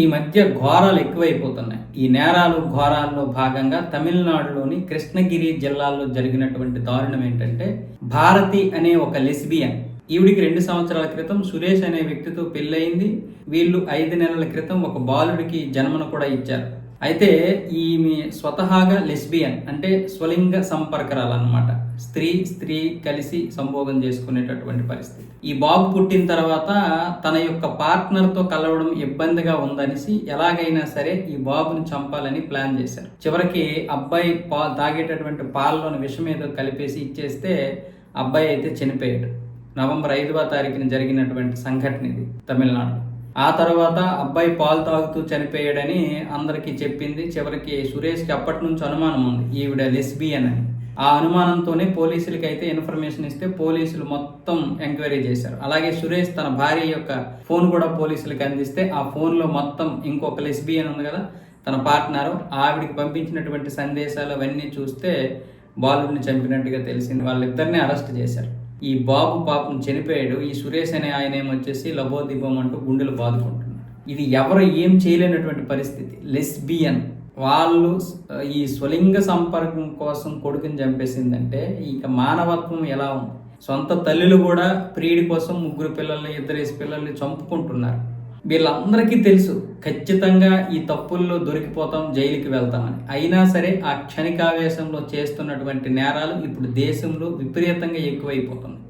ఈ మధ్య ఘోరాలు ఎక్కువైపోతున్నాయి. ఈ నేరాలు ఘోరాల్లో భాగంగా తమిళనాడులోని కృష్ణగిరి జిల్లాలో జరిగినటువంటి దారుణం ఏంటంటే భారతి అనే ఒక లెస్బియన్ ఈవిడికి రెండు సంవత్సరాల క్రితం సురేష్ అనే వ్యక్తితో పెళ్ళయింది. వీళ్ళు ఐదు నెలల క్రితం ఒక బాలుడికి జన్మను కూడా ఇచ్చారు. అయితే ఈమె స్వతహాగా లెస్బియన్ అంటే స్వలింగ సంపర్కరాలు అనమాట స్త్రీ స్త్రీ కలిసి సంభోగం చేసుకునేటటువంటి పరిస్థితి. ఈ బాబు పుట్టిన తర్వాత తన యొక్క పార్ట్నర్తో కలవడం ఇబ్బందిగా ఉందనేసి ఎలాగైనా సరే ఈ బాబుని చంపాలని ప్లాన్ చేశారు. చివరికి అబ్బాయి పా తాగేటటువంటి పాలలోని విషం ఏదో కలిపేసి ఇచ్చేస్తే అబ్బాయి అయితే చనిపోయాడు. నవంబర్ ఐదవ తారీఖున జరిగినటువంటి సంఘటన ఇది తమిళనాడు ఆ తర్వాత అబ్బాయి పాలు తాగుతూ చనిపోయాడని అందరికీ చెప్పింది. చివరికి సురేష్కి అప్పటి నుంచి అనుమానం ఉంది. ఈవిడ లెస్బియన్ అని. ఆ అనుమానంతోనే పోలీసులకి అయితే ఇన్ఫర్మేషన్ ఇస్తే పోలీసులు మొత్తం ఎంక్వైరీ చేశారు. అలాగే సురేష్ తన భార్య యొక్క ఫోన్ కూడా పోలీసులకు అందిస్తే ఆ ఫోన్లో మొత్తం ఇంకొక లెస్బియన్ ఉంది కదా తన పార్ట్నర్. ఆవిడికి పంపించినటువంటి సందేశాలు అవన్నీ చూస్తే బాలుడిని చంపినట్టుగా తెలిసింది. వాళ్ళిద్దరిని అరెస్ట్ చేశారు. ఈ బాబు పాపం చనిపోయాడు ఈ సురేష్ అనే ఆయన ఏమొచ్చేసి లబోదీపం అంటూ గుండెలు బాదుకుంటున్నాడు. ఇది ఎవరు ఏం చేయలేనటువంటి పరిస్థితి. లెస్బియన్. వాళ్ళు ఈ స్వలింగ సంపర్కం కోసం కొడుకుని చంపేసిందంటే ఇక మానవత్వం ఎలా ఉంది? సొంత తల్లులు కూడా ప్రియుడి కోసం ముగ్గురు పిల్లల్ని ఇద్దరేసి పిల్లల్ని చంపుకుంటున్నారు. వీళ్ళందరికీ తెలుసు ఖచ్చితంగా ఈ తప్పుల్లో దొరికిపోతాం జైలుకి వెళ్తామని. అయినా సరే ఆ క్షణికావేశంలో చేస్తున్నటువంటి నేరాలు ఇప్పుడు దేశంలో విపరీతంగా ఎక్కువైపోతుంది